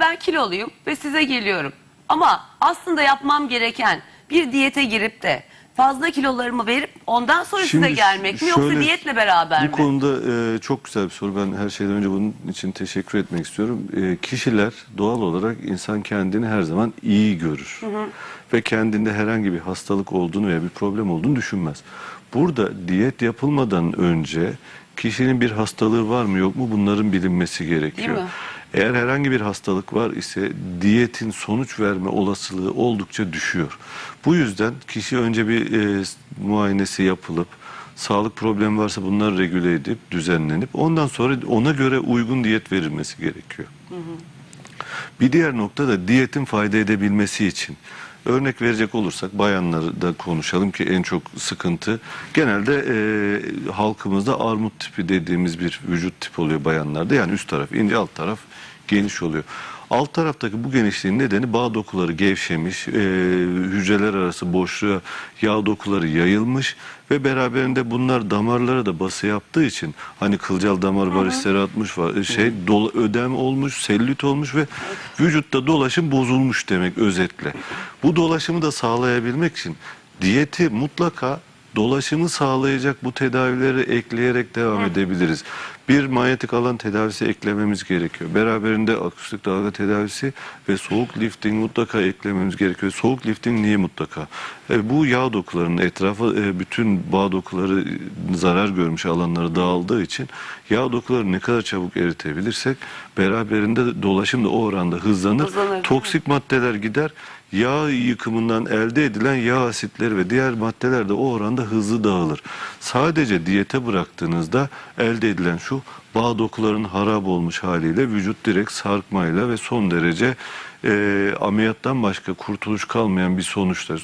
ben kiloluyum ve size geliyorum. Ama aslında yapmam gereken bir diyete girip de fazla kilolarımı verip ondan sonra size Şimdi gelmek mi yoksa diyetle beraber bu mi? konuda e, çok güzel bir soru. Ben her şeyden önce bunun için teşekkür etmek istiyorum. E, kişiler doğal olarak insan kendini her zaman iyi görür. Ve kendinde herhangi bir hastalık olduğunu veya bir problem olduğunu düşünmez. Burada diyet yapılmadan önce kişinin bir hastalığı var mı yok mu bunların bilinmesi gerekiyor. Değil mi? Eğer herhangi bir hastalık var ise diyetin sonuç verme olasılığı oldukça düşüyor. Bu yüzden kişi önce bir e, muayenesi yapılıp sağlık problemi varsa bunlar regüle edip düzenlenip ondan sonra ona göre uygun diyet verilmesi gerekiyor. Bir diğer nokta da diyetin fayda edebilmesi için. Örnek verecek olursak bayanları da konuşalım ki en çok sıkıntı genelde e, halkımızda armut tipi dediğimiz bir vücut tipi oluyor bayanlarda. Yani üst taraf ince alt taraf geniş oluyor. Alt taraftaki bu genişliğin nedeni bağ dokuları gevşemiş, e, hücreler arası boşluğa yağ dokuları yayılmış ve beraberinde bunlar damarlara da bası yaptığı için hani kılcal damar varisleri atmış var, e, şey dolu, ödem olmuş, selülit olmuş ve vücutta dolaşım bozulmuş demek özetle. Bu dolaşımı da sağlayabilmek için diyeti mutlaka dolaşımı sağlayacak bu tedavileri ekleyerek devam edebiliriz. Bir manyetik alan tedavisi eklememiz gerekiyor. Beraberinde akustik dalga tedavisi ve soğuk lifting mutlaka eklememiz gerekiyor. Soğuk lifting niye mutlaka? E, bu yağ dokularının etrafa e, bütün bağ dokuları e, zarar görmüş alanlara dağıldığı için yağ dokuları ne kadar çabuk eritebilirsek beraberinde dolaşım da o oranda hızlanır. Hızlanır. Toksik maddeler gider. Yağ yıkımından elde edilen yağ asitleri ve diğer maddeler de o oranda hızlı dağılır. Sadece diyete bıraktığınızda elde edilen şu bağ dokuların harap olmuş haliyle vücut direkt sarkmayla ve son derece e, ameliyattan başka kurtuluş kalmayan bir sonuçla